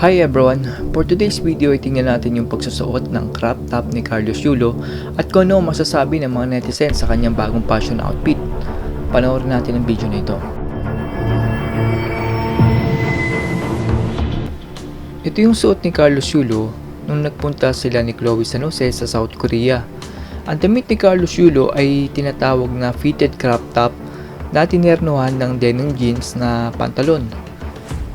Hi everyone! For today's video ay natin yung pagsusuot ng crop top ni Carlos Yulo at kung ano masasabi ng mga netizens sa kanyang bagong fashion outfit. Panoorin natin ang video na ito. Ito yung suot ni Carlos Yulo nung nagpunta sila ni Chloe San Jose sa South Korea. Ang damit ni Carlos Yulo ay tinatawag na fitted crop top na tinernuhan ng denim jeans na pantalon.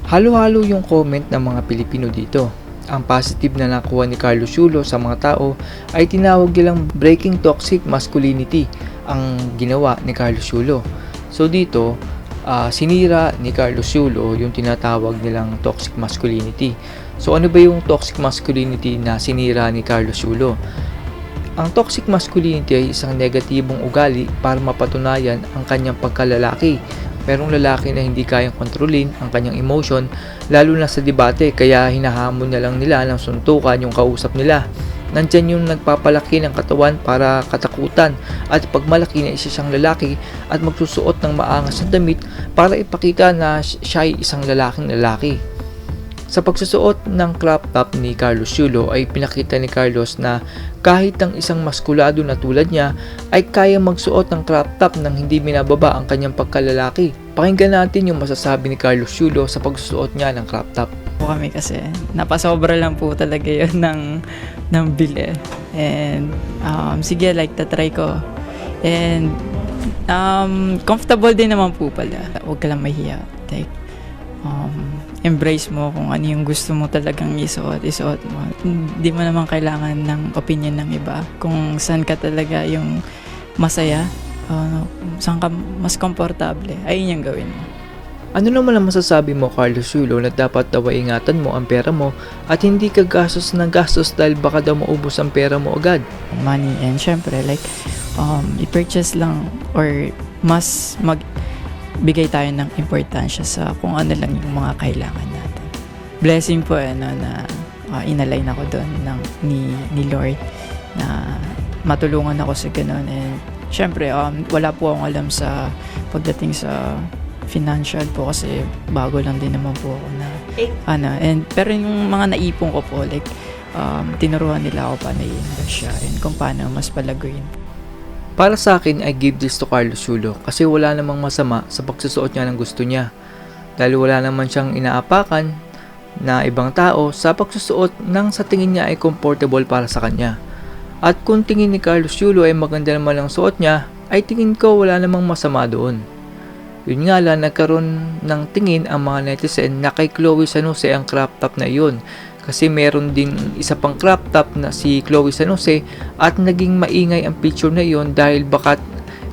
Halo-halo yung comment ng mga Pilipino dito. Ang positive na nakuha ni Carlos Yulo sa mga tao ay tinawag nilang breaking toxic masculinity ang ginawa ni Carlos Yulo. So dito, ah, sinira ni Carlos Yulo yung tinatawag nilang toxic masculinity. So ano ba yung toxic masculinity na sinira ni Carlos Yulo? Ang toxic masculinity ay isang negatibong ugali para mapatunayan ang kanyang pagkalalaki. Merong lalaki na hindi kayang kontrolin ang kanyang emotion lalo na sa debate kaya hinahamon na lang nila ng suntukan yung kausap nila. Nandyan yung nagpapalaki ng katawan para katakutan at pag malaki na isa siyang lalaki at magsusuot ng maangas na damit para ipakita na siya ay isang lalaking lalaki. Sa pagsusuot ng crop top ni Carlos Yulo ay pinakita ni Carlos na kahit ang isang maskulado na tulad niya ay kaya magsuot ng crop top nang hindi minababa ang kanyang pagkalalaki. Pakinggan natin yung masasabi ni Carlos Yulo sa pagsusuot niya ng crop top. po kami kasi napasobra lang po talaga yun ng, ng bili. And um, sige, like, tatry ko. And um, comfortable din naman po pala. Huwag ka lang mahiya. Like, um, embrace mo kung ano yung gusto mo talagang isuot, isuot mo. Hindi mo naman kailangan ng opinion ng iba. Kung saan ka talaga yung masaya, uh, saan ka mas komportable, ayun yung gawin mo. Ano naman ang masasabi mo Carlos Yulo na dapat daw ingatan mo ang pera mo at hindi ka gastos ng gastos dahil baka daw maubos ang pera mo agad? money and syempre like um, i-purchase lang or mas mag bigay tayo ng importansya sa kung ano lang yung mga kailangan natin. Blessing po ano na uh, inalign ako doon ng ni ni Lord na matulungan ako sa ganun and syempre um, wala po akong alam sa pagdating sa financial po kasi bago lang din naman po ako na ano and pero yung mga naipon ko po like um, tinuruan nila ako paano i-invest siya and kung paano mas palaguin. Para sa akin, I give this to Carlos Yulo kasi wala namang masama sa pagsusuot niya ng gusto niya. Dahil wala naman siyang inaapakan na ibang tao sa pagsusuot ng sa tingin niya ay comfortable para sa kanya. At kung tingin ni Carlos Yulo ay maganda naman ang suot niya, ay tingin ko wala namang masama doon. Yun nga lang, nagkaroon ng tingin ang mga netizen na kay Chloe San Jose ang crop top na yun. Kasi meron din isa pang crop top na si Chloe San Jose at naging maingay ang picture na yon dahil bakat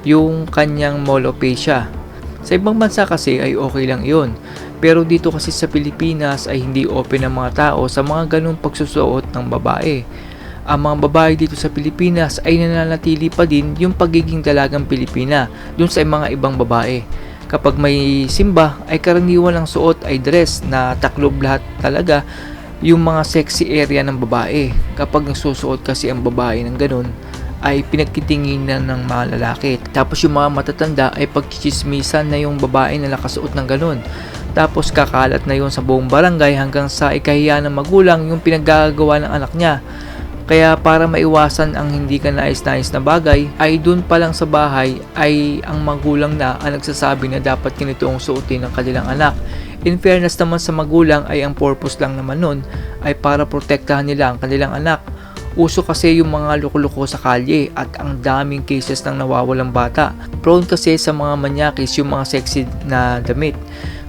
yung kanyang molopecia. Sa ibang bansa kasi ay okay lang yon. Pero dito kasi sa Pilipinas ay hindi open ang mga tao sa mga ganong pagsusuot ng babae. Ang mga babae dito sa Pilipinas ay nananatili pa din yung pagiging dalagang Pilipina dun sa mga ibang babae. Kapag may simba ay karaniwan ang suot ay dress na taklob lahat talaga yung mga sexy area ng babae. Kapag nagsusuot kasi ang babae ng ganun, ay pinagkitinginan ng mga lalaki. Tapos yung mga matatanda ay pagchichismisan na yung babae na nakasuot ng ganun. Tapos kakalat na yun sa buong barangay hanggang sa ikahiya ng magulang yung pinaggagawa ng anak niya. Kaya para maiwasan ang hindi ka nais-nais na bagay, ay dun pa lang sa bahay ay ang magulang na ang nagsasabi na dapat ganito ang suotin ng kanilang anak. In fairness naman sa magulang ay ang purpose lang naman nun ay para protektahan nila ang kanilang anak. Uso kasi yung mga loko-loko sa kalye at ang daming cases ng nawawalang bata. Prone kasi sa mga manyakis yung mga sexy na damit.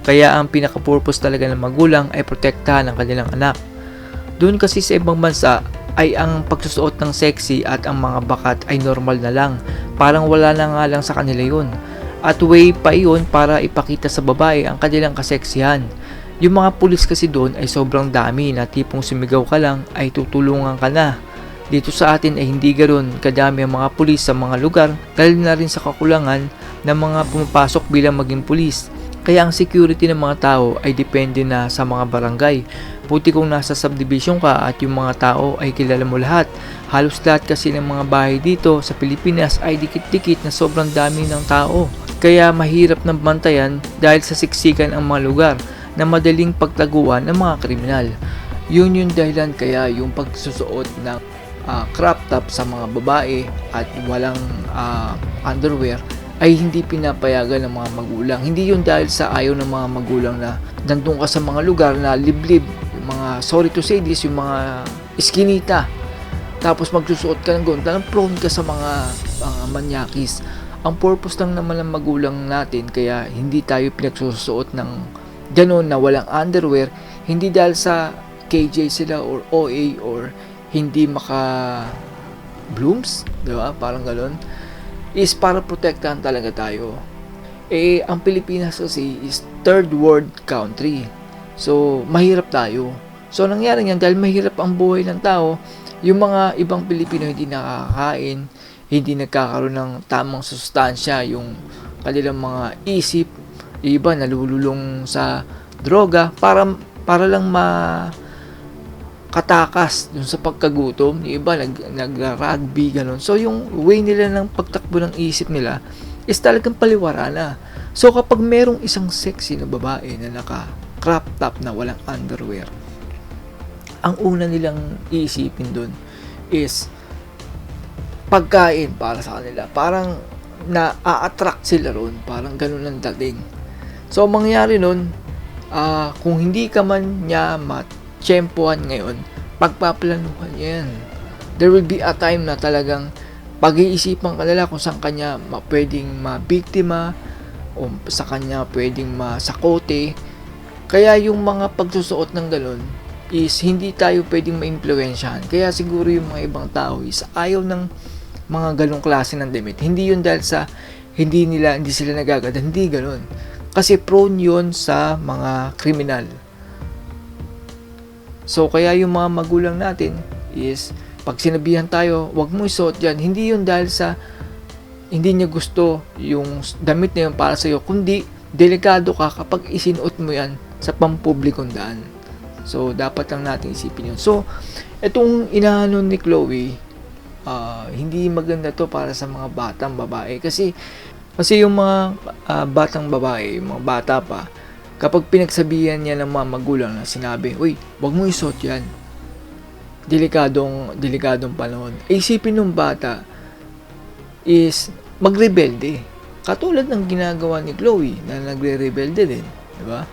Kaya ang pinaka-purpose talaga ng magulang ay protektahan ang kanilang anak. Doon kasi sa ibang bansa ay ang pagsusuot ng sexy at ang mga bakat ay normal na lang. Parang wala na nga lang sa kanila yun. At way pa yun para ipakita sa babae ang kanilang kaseksihan. Yung mga pulis kasi doon ay sobrang dami na tipong sumigaw ka lang ay tutulungan ka na. Dito sa atin ay hindi ganoon kadami ang mga pulis sa mga lugar dahil na rin sa kakulangan ng mga pumapasok bilang maging pulis. Kaya ang security ng mga tao ay depende na sa mga barangay. Puti kung nasa subdivision ka at yung mga tao ay kilala mo lahat. Halos lahat kasi ng mga bahay dito sa Pilipinas ay dikit-dikit na sobrang dami ng tao. Kaya mahirap ng bantayan dahil sa siksikan ang mga lugar na madaling pagtaguan ng mga kriminal. Yun yung dahilan kaya yung pagsusuot ng ah, crop top sa mga babae at walang ah, underwear ay hindi pinapayagan ng mga magulang. Hindi yun dahil sa ayaw ng mga magulang na nandun ka sa mga lugar na liblib, mga, sorry to say this, yung mga iskinita. Tapos magsusuot ka ng ganun, talagang prone ka sa mga, mga manyakis. Ang purpose lang naman ng magulang natin, kaya hindi tayo pinagsusuot ng ganun na walang underwear, hindi dahil sa KJ sila or OA or hindi maka blooms, di ba? Parang ganun is para protektahan talaga tayo. Eh, ang Pilipinas kasi is third world country. So, mahirap tayo. So, nangyari yan dahil mahirap ang buhay ng tao, yung mga ibang Pilipino hindi nakakain, hindi nagkakaroon ng tamang sustansya, yung kanilang mga isip, yung iba nalululong sa droga para para lang ma katakas dun sa pagkagutom. Yung iba nag, nag-rugby, ganun. So, yung way nila ng pagtakbo ng isip nila is talagang paliwara na. So, kapag merong isang sexy na babae na naka crop top na walang underwear, ang una nilang iisipin dun is pagkain para sa kanila. Parang na-attract sila ron. Parang ganun ang dating. So, ang mangyari nun, ah, kung hindi ka man niya matsyempohan ngayon, pagpaplanuhan yan. There will be a time na talagang pag-iisipan ka nila kung saan kanya ma- pwedeng mabiktima o sa kanya pwedeng masakote. Kaya yung mga pagsusuot ng galon is hindi tayo pwedeng maimpluwensyahan. Kaya siguro yung mga ibang tao is ayaw ng mga galong klase ng damit. Hindi yun dahil sa hindi nila, hindi sila nagaganda. Hindi ganun. Kasi prone yun sa mga kriminal. So, kaya yung mga magulang natin is, pag sinabihan tayo, wag mo isuot yan, hindi yun dahil sa hindi niya gusto yung damit na yun para sa'yo, kundi delikado ka kapag isinuot mo yan sa pampublikong daan. So, dapat lang natin isipin yun. So, itong inaano ni Chloe, ah, hindi maganda to para sa mga batang babae. Kasi, kasi yung mga ah, batang babae, mga bata pa, kapag pinagsabihan niya ng mga magulang na sinabi, Uy, wag mo isuot yan. Delikadong, delikadong panahon. Eh, Isipin ng bata is magrebelde. Katulad ng ginagawa ni Chloe na nagre-rebelde din. Di ba?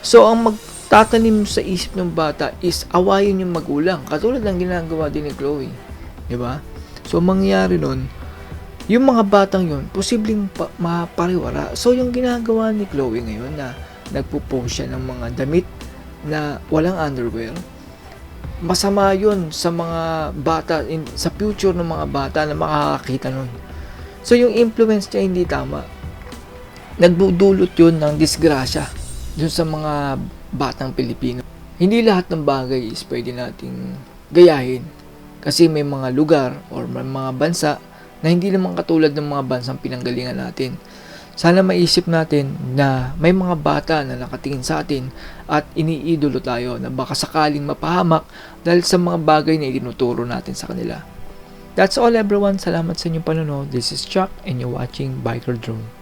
So, ang magtatanim sa isip ng bata is awayin yung magulang. Katulad ng ginagawa din ni Chloe. Di ba? So, ang mangyayari nun, yung mga batang yun, posibleng pa- mapariwara. So, yung ginagawa ni Chloe ngayon na nagpo-post siya ng mga damit na walang underwear, masama yun sa mga bata, in, sa future ng mga bata na makakakita nun. So, yung influence niya hindi tama. Nagdudulot yun ng disgrasya dun sa mga batang Pilipino. Hindi lahat ng bagay is pwede nating gayahin. Kasi may mga lugar or may mga bansa na hindi naman katulad ng mga bansang pinanggalingan natin. Sana maisip natin na may mga bata na nakatingin sa atin at iniidolo tayo na baka sakaling mapahamak dahil sa mga bagay na itinuturo natin sa kanila. That's all everyone. Salamat sa inyong panonood. This is Chuck and you're watching Biker Drone.